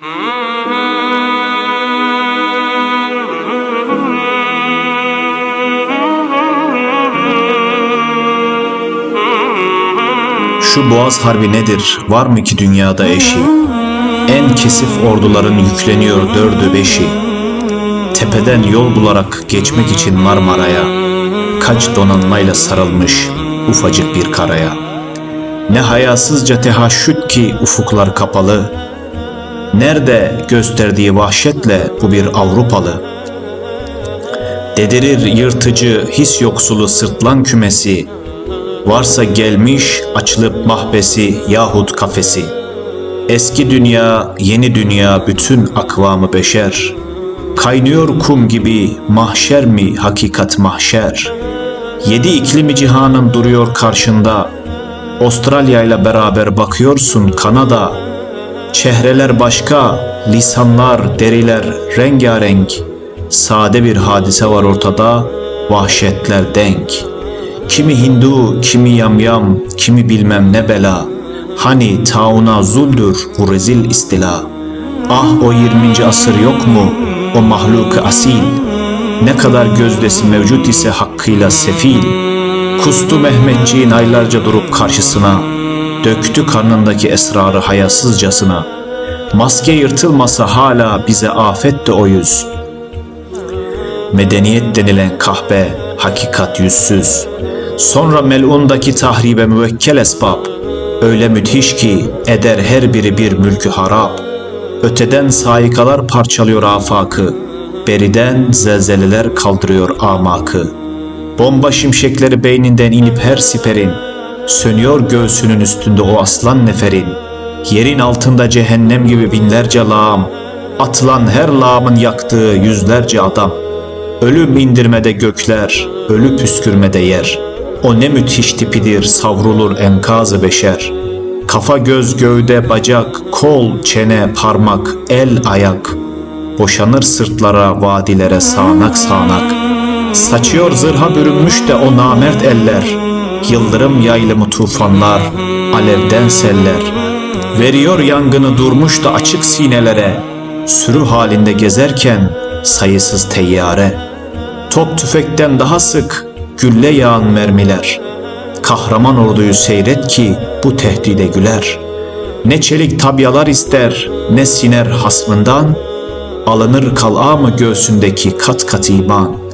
Şu Boğaz Harbi nedir? Var mı ki dünyada eşi? En kesif orduların yükleniyor dördü beşi. Tepeden yol bularak geçmek için Marmara'ya, kaç donanmayla sarılmış ufacık bir karaya. Ne hayasızca tehaşüt ki ufuklar kapalı. Nerede gösterdiği vahşetle bu bir Avrupalı. Dedirir yırtıcı his yoksulu sırtlan kümesi, Varsa gelmiş açılıp mahbesi yahut kafesi. Eski dünya, yeni dünya bütün akvamı beşer. Kaynıyor kum gibi mahşer mi hakikat mahşer. Yedi iklimi cihanın duruyor karşında. Avustralya ile beraber bakıyorsun Kanada. Çehreler başka, lisanlar, deriler rengarenk. Sade bir hadise var ortada, vahşetler denk.'' Kimi Hindu, kimi yamyam, kimi bilmem ne bela. Hani tauna zuldür bu rezil istila. Ah o 20. asır yok mu o mahluk asil. Ne kadar gözdesi mevcut ise hakkıyla sefil. Kustu Mehmetçiğin aylarca durup karşısına. Döktü karnındaki esrarı hayasızcasına. Maske yırtılmasa hala bize afet de o yüz. Medeniyet denilen kahpe, hakikat yüzsüz. Sonra melundaki tahribe müvekkel esbab, öyle müthiş ki eder her biri bir mülkü harap. Öteden saikalar parçalıyor afakı, beriden zelzeleler kaldırıyor amakı. Bomba şimşekleri beyninden inip her siperin, sönüyor göğsünün üstünde o aslan neferin. Yerin altında cehennem gibi binlerce lağım, atılan her lağımın yaktığı yüzlerce adam. Ölüm indirmede gökler, ölü püskürmede yer.'' O ne müthiş tipidir savrulur enkazı beşer. Kafa göz gövde bacak kol çene parmak el ayak. Boşanır sırtlara vadilere sağanak sağanak. Saçıyor zırha bürünmüş de o namert eller. Yıldırım yaylımı tufanlar alevden seller. Veriyor yangını durmuş da açık sinelere. Sürü halinde gezerken sayısız teyyare. Top tüfekten daha sık gülle yağan mermiler. Kahraman orduyu seyret ki bu tehdide güler. Ne çelik tabyalar ister, ne siner hasmından, alınır kal'a mı göğsündeki kat kat iman.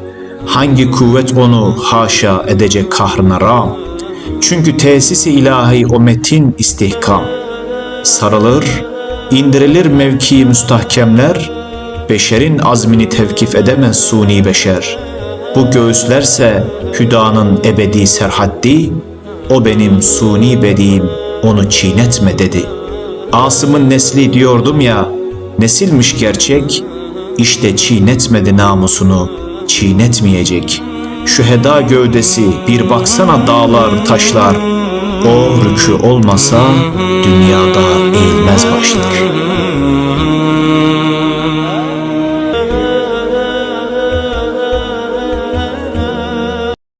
Hangi kuvvet onu haşa edecek kahrına ram? Çünkü tesisi ilahi o metin istihkam. Sarılır, indirilir mevki müstahkemler, beşerin azmini tevkif edemez suni beşer.'' Bu göğüslerse hüdanın ebedi serhaddi, o benim suni bediğim, onu çiğnetme dedi. Asım'ın nesli diyordum ya, nesilmiş gerçek, işte çiğnetmedi namusunu, çiğnetmeyecek. Şüheda gövdesi bir baksana dağlar taşlar, o rükü olmasa dünyada eğilmez başlar.''